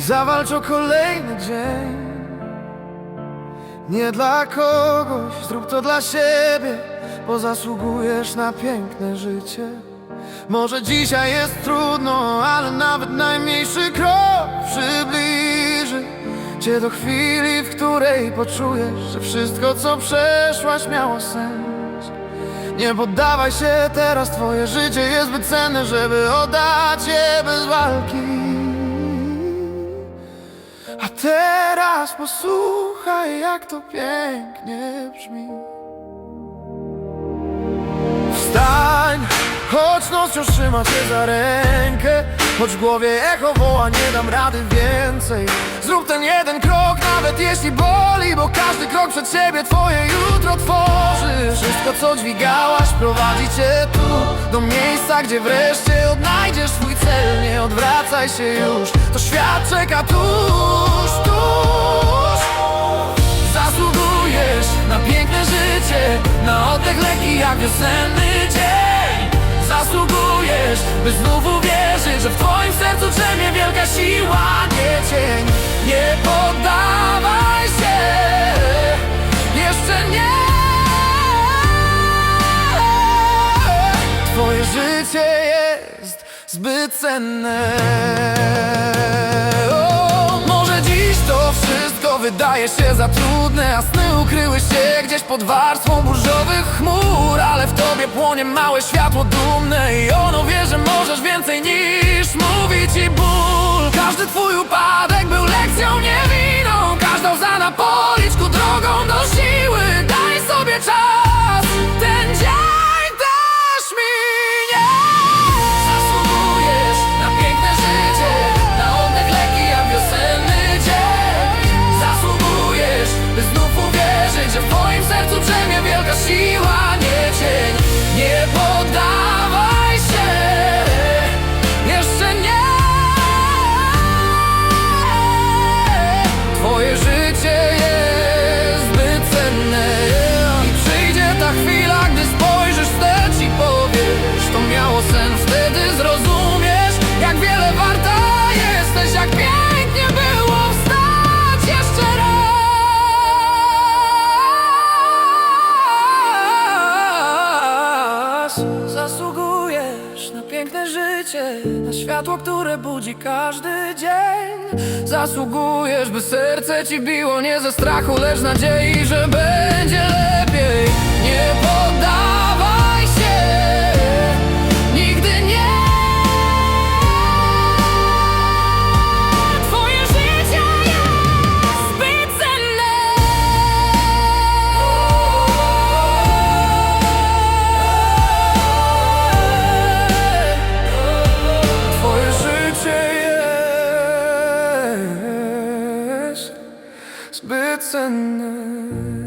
zawalcz o kolejny dzień. Nie dla kogoś, zrób to dla siebie, bo zasługujesz na piękne życie. Może dzisiaj jest trudno, ale nawet najmniejszy krok przybliży Cię do chwili, w której poczujesz, że wszystko co przeszłaś miało sens. Nie poddawaj się teraz, twoje życie jest zbyt cenne, żeby oddać je bez walki. A teraz posłuchaj, jak to pięknie brzmi. Wstań, choć noc wciąż trzyma cię za rękę Choć w głowie echo woła, nie dam rady więcej Zrób ten jeden krok, nawet jeśli boli Bo każdy krok przed siebie twoje jutro tworzy. Wszystko co dźwigałaś prowadzi cię tu Do miejsca, gdzie wreszcie odnajdziesz swój cel. Nie odwracaj się już, to świat czeka tuż, tuż. Zasługujesz na piękne życie Na oddech lekki jak wiosenny dzień. Zasługujesz, by znów uwierzyć Że w twoim sercu drzemie wielka siła życie jest zbyt cenne. O, Może dziś to wszystko wydaje się za trudne A sny ukryły się gdzieś pod warstwą burzowych chmur Ale w tobie płonie małe światło dumne I ono wie, że możesz więcej niż mówić i ból. Każdy twój upadek był lekcją niewiną Każda łza na policzku raz Zasługujesz na piękne życie Na światło, które budzi każdy dzień. Zasługujesz, by serce ci biło Nie ze strachu, lecz nadziei, że będzie lepiej it's enough.